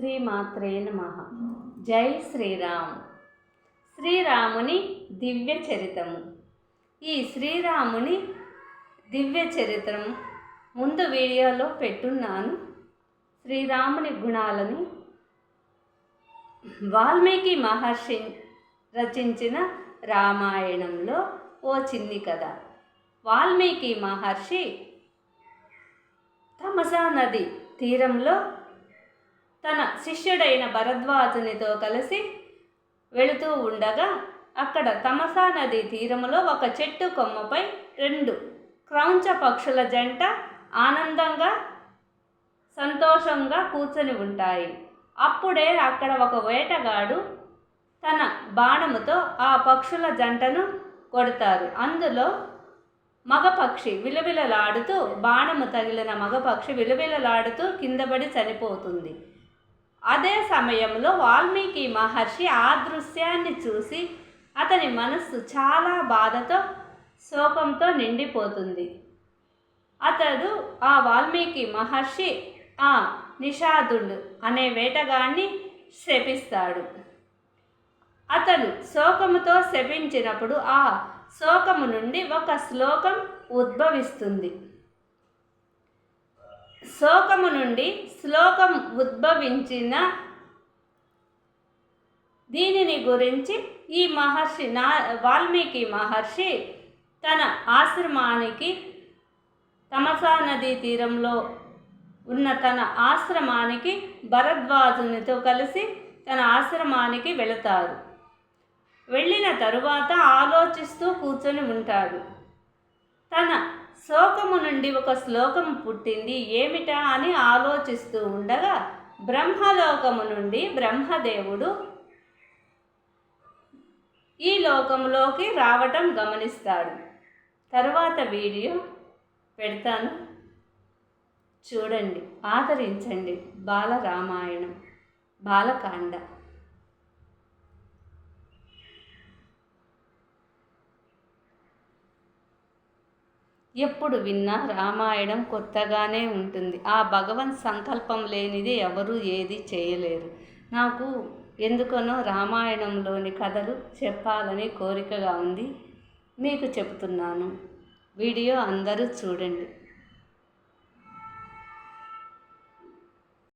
శ్రీమాత్రే నమ. జై శ్రీరామ్. శ్రీరాముని దివ్య చరితము. ఈ శ్రీరాముని దివ్య చరిత్రం ముందు వీడియోలో పెట్టున్నాను. శ్రీరాముని గుణాలని వాల్మీకి మహర్షి రచించిన రామాయణంలో ఓ చిన్ని కథ. వాల్మీకి మహర్షి తమసా నది తీరంలో తన శిష్యుడైన భరద్వాజునితో కలిసి వెళుతూ ఉండగా అక్కడ తమసా నది తీరములో ఒక చెట్టు కొమ్మపై రెండు క్రౌంచ పక్షుల జంట ఆనందంగా సంతోషంగా కూర్చొని ఉంటాయి. అప్పుడే అక్కడ ఒక వేటగాడు తన బాణముతో ఆ పక్షుల జంటను కొడతారు. అందులో మగపక్షి విలవిలలాడుతూ బాణము తగిలిన మగపక్షి విలవిలలాడుతూ కిందపడి చనిపోతుంది. అదే సమయంలో వాల్మీకి మహర్షి ఆ దృశ్యాన్ని చూసి అతని మనస్సు చాలా బాధతో శోకంతో నిండిపోతుంది. అతడు ఆ వాల్మీకి మహర్షి ఆ నిషాదుడు అనే వేటగాన్ని శపిస్తాడు. అతను శోకముతో శపించినప్పుడు ఆ శోకము నుండి ఒక శ్లోకం ఉద్భవిస్తుంది. శోకము నుండి శ్లోకం ఉద్భవించిన దీనిని గురించి ఈ మహర్షి నా వాల్మీకి మహర్షి తన ఆశ్రమానికి తమసా నదీ తీరంలో ఉన్న తన ఆశ్రమానికి భరద్వాజునితో కలిసి తన ఆశ్రమానికి వెళతారు. వెళ్ళిన తరువాత ఆలోచిస్తూ కూర్చొని ఉంటాడు. తన శోకము నుండి ఒక శ్లోకం పుట్టింది ఏమిటా అని ఆలోచిస్తూ ఉండగా బ్రహ్మలోకము నుండి బ్రహ్మదేవుడు ఈ లోకంలోకి రావటం గమనిస్తాడు. తర్వాత వీడియో పెడతాను. చూడండి ఆదరించండి. బాలరామాయణం బాలకాండ. ఎప్పుడు విన్నా రామాయణం కొత్తగానే ఉంటుంది. ఆ భగవన్ సంకల్పం లేనిది ఎవరు ఏది చేయలేరు. నాకు ఎందుకనో రామాయణంలోని కథలు చెప్పాలని కోరికగా ఉంది. మీకు చెప్తున్నాను వీడియో అందరూ చూడండి.